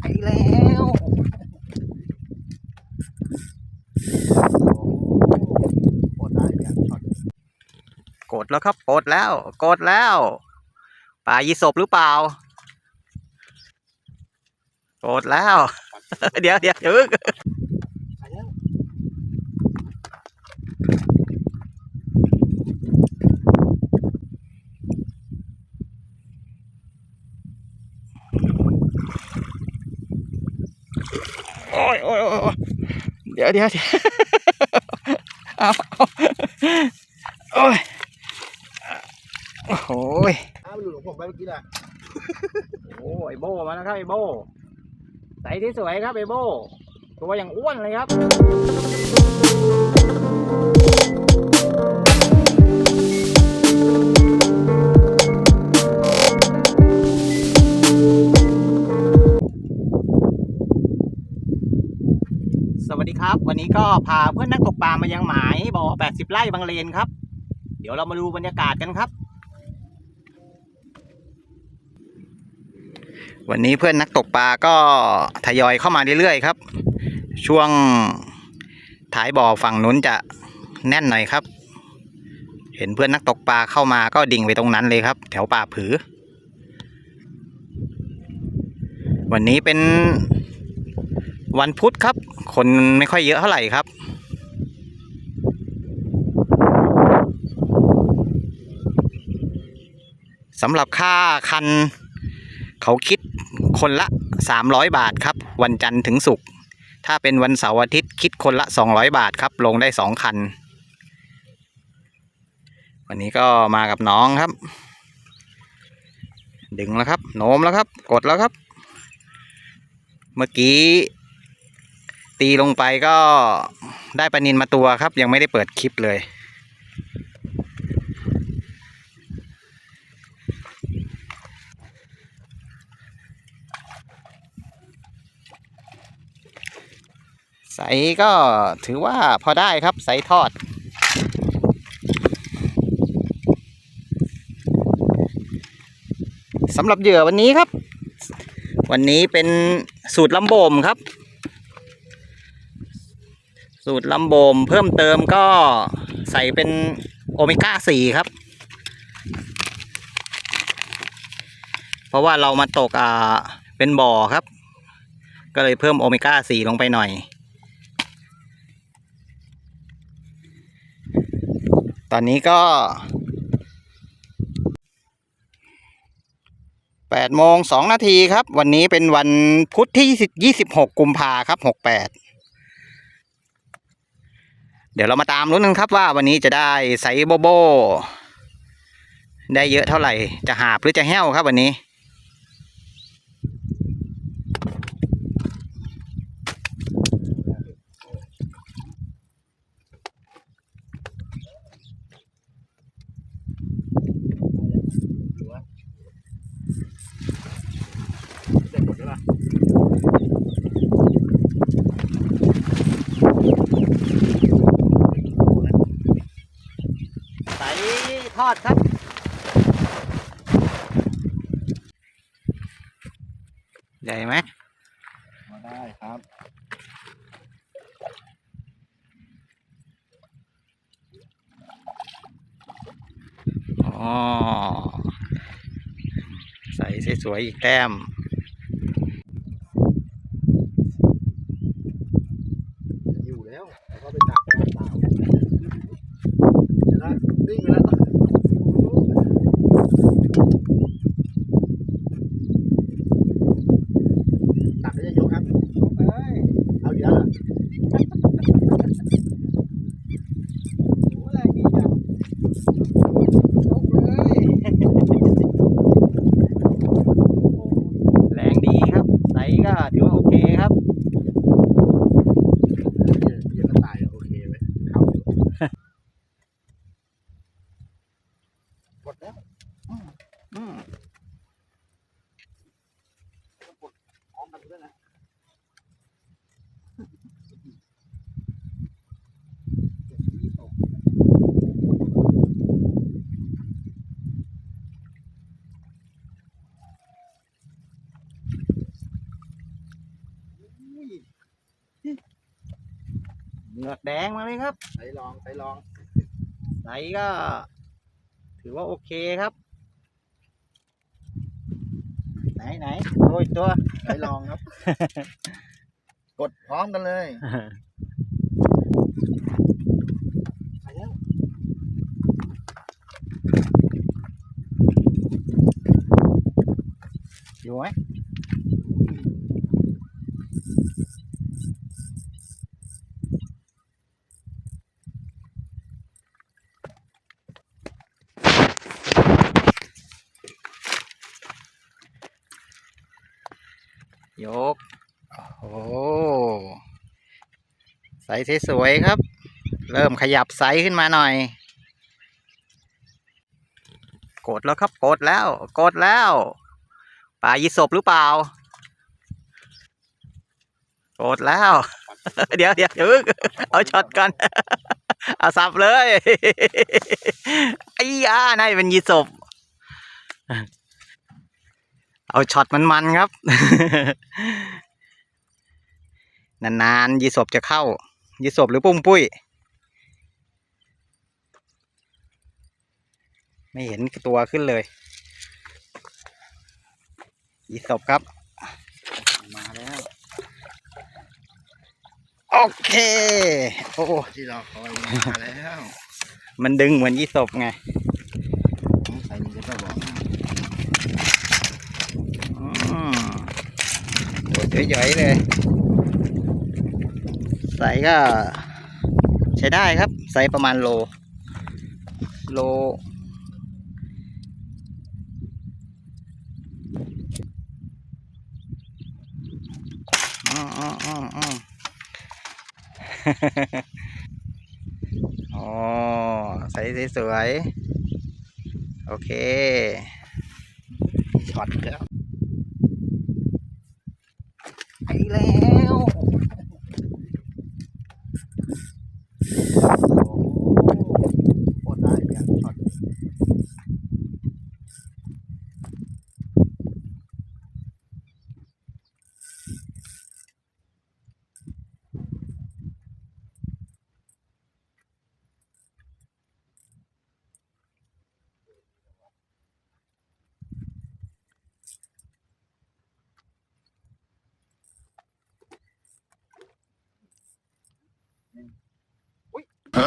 ไปแล้วโอ้ได้ยังช็อตกดแล้วครับกดแล้วกดแล้วปลายีศพหรือเปล่ากดแล้ว เดี๋ยวเดี๋ยวเดี๋ยวโอ้ยโอ้ยโอ้ยโอ้ยเดี๋ยวเดี๋ยวเดี๋ยวเอาเอาโอ้ยโอ้โหยอ้าวมันหลุดของผมไปเมื่อกี้น่ะโอ้ยโบมาแล้วครับไอโบใส่ที่สวยครับไอโบตัวอย่างอ้วนเลยครับ ครับ วันนี้ก็พาเพื่อนนักตกปลามายังหมายบ่อ80ไร่บางเลนครับ เดี๋ยวเรามาดูบรรยากาศกันครับ วันนี้เพื่อนนักตกปลาก็ทยอยเข้ามาเรื่อยๆครับ ช่วงท้ายบ่อฝั่งนู้นจะแน่นหน่อยครับ เห็นเพื่อนนักตกปลาเข้ามาก็ดิ่งไปตรงนั้นเลยครับ แถวป่าผือ วันนี้เป็น วันพุธครับ คนไม่ค่อยเยอะเท่าไหร่ครับ สำหรับค่าคัน เขาคิดคนละ 300 บาทครับ วันจันทร์ถึงศุกร์ถ้าเป็นวันเสาร์อาทิตย์คิดคนละ 200 บาทครับ ลงได้ 2 คัน วันนี้ก็มากับน้องครับ ดึงแล้วครับ โน้มแล้วครับ กดแล้วครับ เมื่อกี้ ตีลงไปก็ได้ปลานินมาตัวครับ ยังไม่ได้เปิดคลิปเลย ใสก็ถือว่าพอได้ครับ ใสทอดสำหรับเหยื่อวันนี้ครับ วันนี้เป็นสูตรลำโบมครับ สูตรลำโบมเพิ่มเติมก็ใส่เป็นโอเมก้าสี่ครับ เพราะว่าเรามาตกอ่าเป็นบ่อครับ ก็เลยเพิ่มโอเมก้าสี่ลงไปหน่อย ตอนนี้ก็แปดโมงสองนาทีครับ วันนี้เป็นวันพุธที่ยี่สิบหกกุมภาครับหกแปด เดี๋ยวเรามาตามรุ้นกันครับว่าวันนี้จะได้ไซส์โบโบ ได้เยอะเท่าไหร่ จะหาบหรือจะแห้วครับวันนี้ เด็กหมดแล้วล่ะ ใสท อดครับ ใหญ่ไหมมาได้ครับอ๋อใส่สวยๆอีกแต้ม อยู่แล้วแล้วก็ไปจับเปล่าเห็นไหมนิ่งไปแล้วตักไม่ได้ยกครับเอ้ยเอาอีกแล้วเหรอ แรงดีครับ ใสก็ถือว่าโอเคครับ เดี๋ยวเดี๋ยวก็ตายโอเคไหมเข้าอยู่หมดแล้ว อืม พร้อมกันด้วยนะ เห งือกแดงมาเลยครับใส่ลองใส่ลองไซส์ก็ ถือว่าโอเคครับ ไหนไหนโอ้ยตัวใส่ลองครับ กดพร้อมกันเลยไปแล้วอยู่ไหมยก โอ้โห ไซส์สวยๆครับ เริ่มขยับไซส์ขึ้นมาหน่อย กดแล้วครับกดแล้ว กดแล้วปลายีสบหรือเปล่า กดแล้ว เดี๋ยวเดี๋ยวเดี๋ยวเอาช็อตก่อนเอาสับเลยไอ้ยาน่าจะเป็นยีสบเอาช็อตมันๆครับ นานๆยีสบจะเข้า ยีสบหรือปุ้มปุ้ย ไม่เห็นตัวขึ้นเลยยีสบครับ มาแล้ว โอเค โอ้ที่เราคอยมาแล้ว มันดึงเหมือนยีสบไงใส่นี่ก็จะบอกอืมตัวย่อยๆเลย ใส่ก็ใช้ได้ครับ ใส่ประมาณโล โลอืมอืมอืมอืมอ๋อใส่สวยๆโอเคช็อตแล้วไปแล้ว โคตรได้เนี่ยช็อต ปล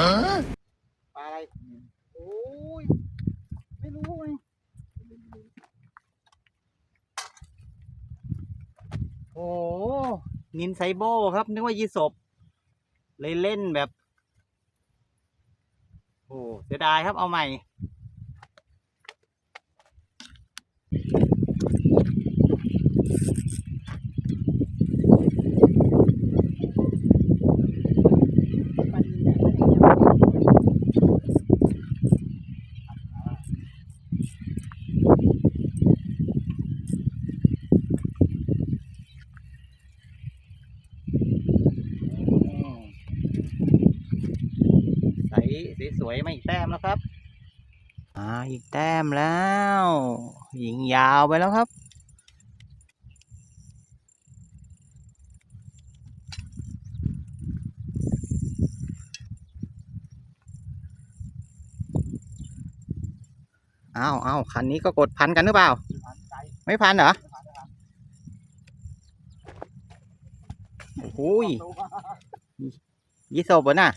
าอะไร โอ้ย ไม่รู้ไงโอ้ นินไซโบครับ นึกว่ายีสบเลยเล่นแบบ โอ้เสียดายครับเอาใหม่ ใสส วยๆมาอีกแต้มแล้วครับอ่าอีกแต้มแล้วยิงยาวไปแล้วครับ อ้าวอ้าวคันนี้ก็กดพันกันหรือเปล่า ไม่พันเหรอโอ้โหยยี่สบเหรอน่ะ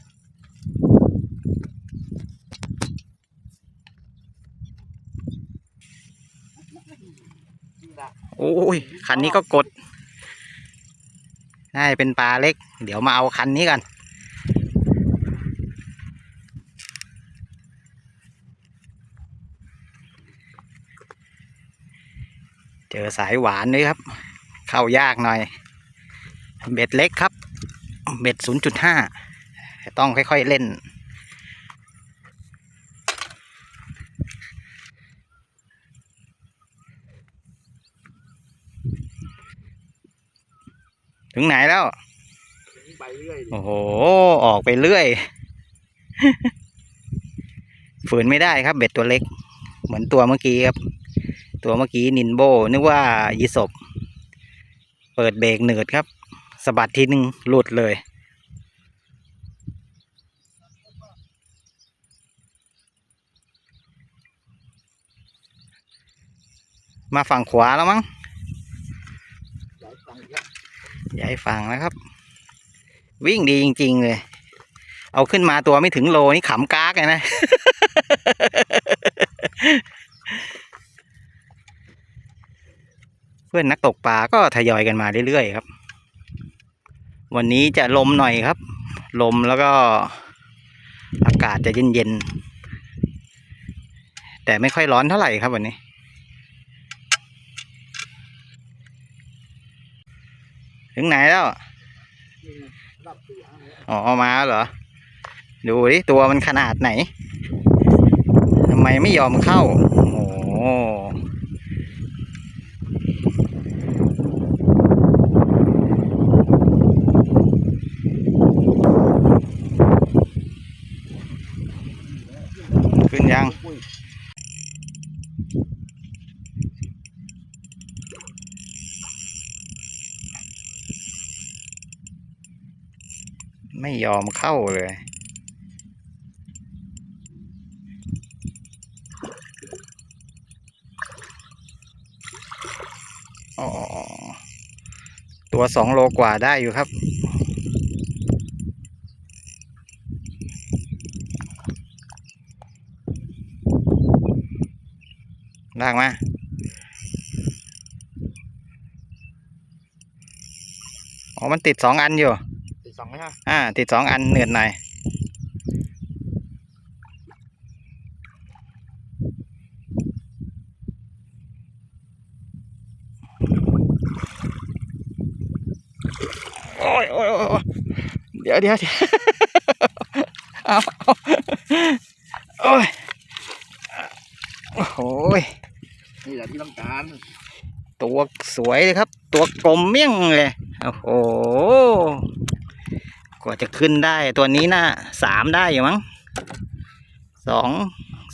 โอ้ยคันนี้ก็กดน่าจะเป็นปลาเล็ก เดี๋ยวมาเอาคันนี้กัน เจอสายหวานด้วยครับ เข้ายากหน่อย เบ็ดเล็กครับ เบ็ดศูนจุดห้าต้องค่อย ๆ เล่น ถึงไหนแล้ว ไปเรื่อยดิโอ้โห ออกไปเรื่อย ฝืนไม่ได้ครับ เบ็ดตัวเล็ก เหมือนตัวเมื่อกี้ครับ ตัวเมื่อกี้นินโบ นึกว่ายีสบเปิดเบรกหนืดครับสะบัดทีนึงหลุดเลย มาฝั่งขวาแล้วมั้ง หลายฟังครับ ย้ายฝั่งแล้วครับ วิ่งดีจริง ๆ เลย เอาขึ้นมาตัวไม่ถึงโลนี่ขำกากเลยนะ เพื่อนนักตกปลาก็ทยอยกันมาเรื่อยๆครับ วันนี้จะลมหน่อยครับ ลมแล้วก็อากาศจะเย็นๆแต่ไม่ค่อยร้อนเท่าไหร่ครับวันนี้ ถึงไหนแล้วนี่ไงรับตัวเนี่ยอ๋อมาแล้วเหรอ ดูดิตัวมันขนาดไหนทำไมไม่ยอมเข้า โอ้โหขึ้นยัง อุ้ย ไม่ ยอมเข้าเลย อ๋อ ตัวสองโลกว่าได้อยู่ครับลากมา อ๋อ มันติดสองอันอยู่ องไหมฮะอ่า ติดสองอันเหนืดหน่อยโอ้ยโอ้ยโอ้ยเดี๋ยวเดี๋ยวเดี๋ยวเอาเอาโอ้ยโอ้โหยนี่แหละที่ต้องการ ตัวสวยเลยครับ ตัวกลมเมี่ยงเลย โอ้โห ว่าจะขึ้นได้ตัวนี้น่าสามได้อยู่มั้งสอง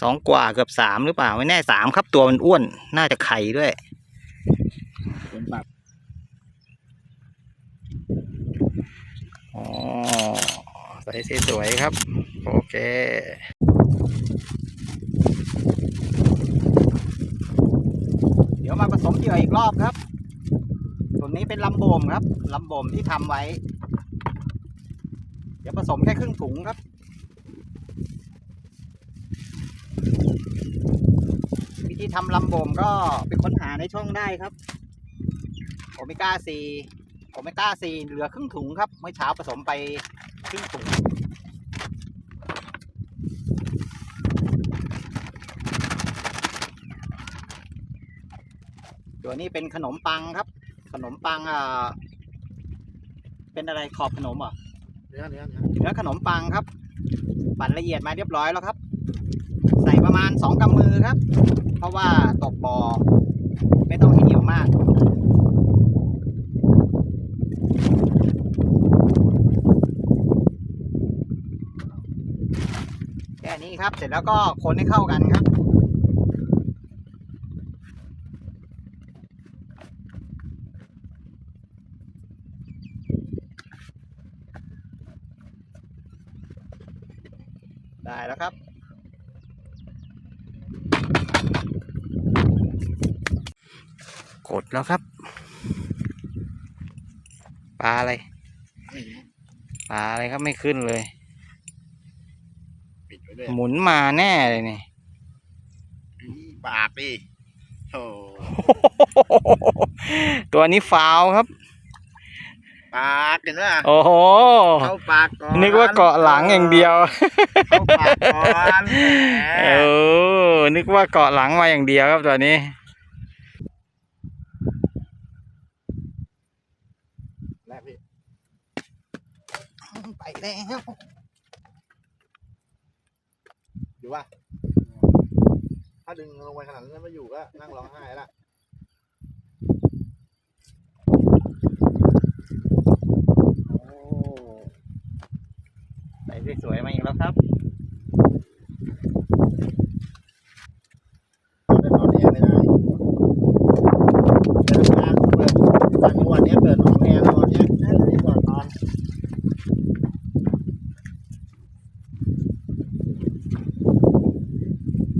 สองกว่าเกือบสามหรือเปล่า ไม่แน่สามครับตัวมันอ้วนน่าจะไข่ด้วยเป็นปากอ๋อใส่สีสวยครับ โอเคเดี๋ยวมาผสมเหยื่ออีกรอบครับส่วนนี้เป็นลำโบมครับลำโบมที่ทำไว้เดี๋ยวผ สมแค่ครึ่งถุงครับ วิธีทำลำโบมก็ไปค้นหาในช่องได้ครับโอเมก้าซีโอเมก้าซีเหลือครึ่งถุงครับ เมื่อเช้าผสมไปครึ่งถุงตัวนี้เป็นขนมปังครับ ขนมปังอ่าเป็นอะไรขอบขนมเหรอ เนื้อเนื้อเนื้อเนื้อขนมปังครับ ปั่นละเอียดมาเรียบร้อยแล้วครับ ใส่ประมาณสองกำมือครับ เพราะว่าตกบอ่อไม่ต้องให้เหนียวมากแค่นี้ครับ เสร็จแล้วก็คนให้เข้ากันครับ ได้แล้วครับ กดแล้วครับ ปลาอะไรนี่ปลาอะไรครับไม่ขึ้นเลย ปิดไว้ด้วยหมุนมาแน่เลยนี่ปากดิโอ้ตัวนี้ฟาวครับ ปากเห็นไหมโอ้โห เข้าปากก่อนนึกว่าเกาะหลังอย่างเดียว เข้าปากก่อนแหเอมอนึกว่าเกาะหลังมาอย่างเดียวครับตัวนี้แรกพี่ไปแล้วอยู่ว่า ถ้าดึงลงไปขนาดนั้นไม่อยู่ก็นั่งร้องไห้ละ โอ้ใส่สวยๆมาอีกแล้วครับแต่ตอนนี้ยังไม่ได้แต่ทำงานเปิดต่างจังหวัดเนี้เปิดผื่อน้องแนนนอนเนี้ยแนนนี่ก่อนนอน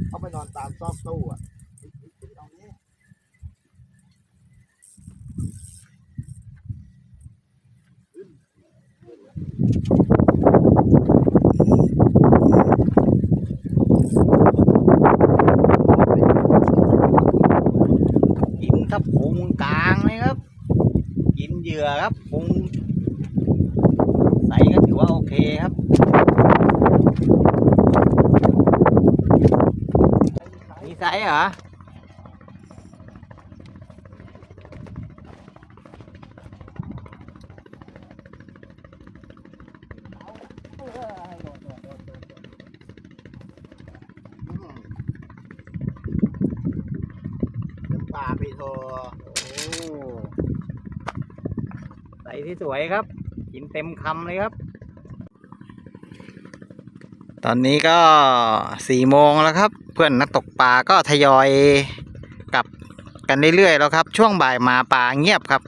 เขาไปนอนตามซอกตู้อะเอาเนี้ย กินครับพุงกลางเลยครับ กินเหยื่อครับพุงใสก็ถือ ว่าโอเคครับมีไซส์เหรอปลาไปโทใสที่สวยครับ กินเต็มคำเลยครับ อนนี้ก็สี่โมงแล้วครับ เพื่อนนักตกปลาก็ทยอยกลับกันเรื่อยๆแล้วครับ ช่วงบ่ายมาปลาเงียบครับ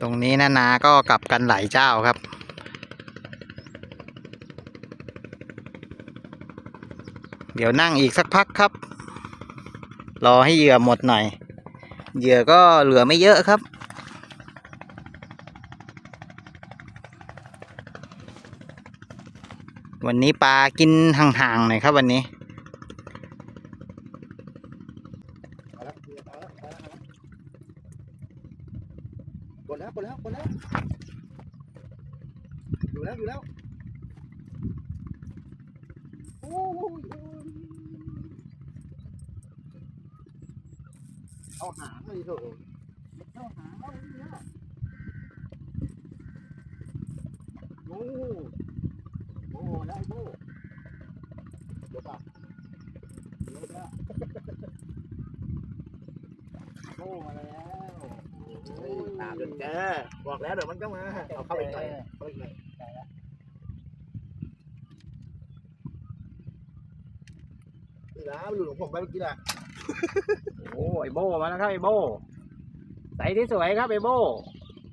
ตรงนี้นานาก็กลับกันหลายเจ้าครับเดี๋ยวนั่งอีกสักพักครับ รอให้เหยื่อหมดหน่อย เหยื่อก็เหลือไม่เยอะครับ วันนี้ปลากินห่างๆหน่อยครับวันนี้ กดแล้วกดแล้วกดแล้วอยู่แล้วอยู่แล้วโอ้ยเอาหางเลยเถอะเอาหางเอาเนี่ยโอ้โอ้ได้โบ้เดี๋ยวป่ะเดี๋ยวป่ะ โอ้มาแล้วโอ้ยตามจนเจอบอก แล้วเดี๋ยวมันก็มาเอาเข้าไปหน่อยเข้าไปหน่อยนี่นะมันหลุดของผมไปเมื่อกี้น่ะโอ้ไอโบมาแล้วครับไอโบใสที่สวยครับไอโบ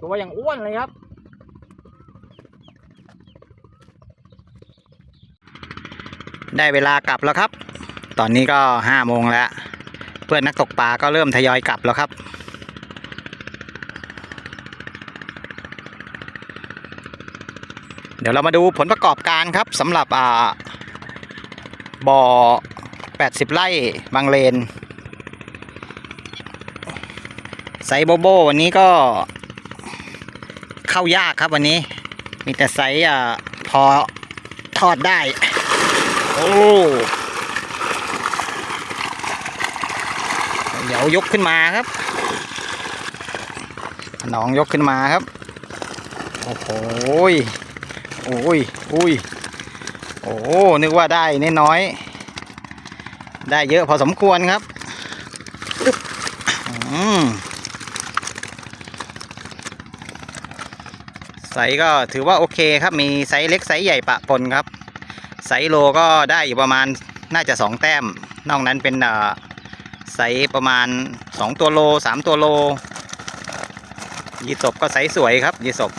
ตัวอย่างอ้วนเลยครับได้เวลากลับแล้วครับ ตอนนี้ก็ห้าโมงแล้ว เพื่อนนักตกปลาก็เริ่มทยอยกลับแล้วครับ เดี๋ยวเรามาดูผลประกอบการครับสำหรับอ่าบ่อ 80 ไร่บางเลนไซโบโบวันนี้ก็เข้ายากครับวันนี้ มีแต่ไซอะพอทอดได้ โอ้เดี๋ยวยกขึ้นมาครับน้องยกขึ้นมาครับ โอ้โหย โอ้ยอุ้ยโอ้นึกว่าได้น้อย ได้เยอะพอสมควรครับไซส์ก็ถือว่าโอเคครับ มีไซส์เล็กไซส์ใหญ่ปะปนครับ ไซส์โลก็ได้อยู่ประมาณน่าจะสองแต้ม นอกนั้นเป็นเอ่อไซส์ประมาณสองตัวโลสามตัวโลยีสบก็ไซส์สวยครับยีสบ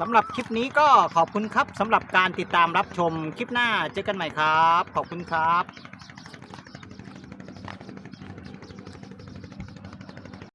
สำหรับคลิปนี้ก็ขอบคุณครับสำหรับการติดตามรับชมคลิปหน้าเจอกันใหม่ครับ ขอบคุณครับ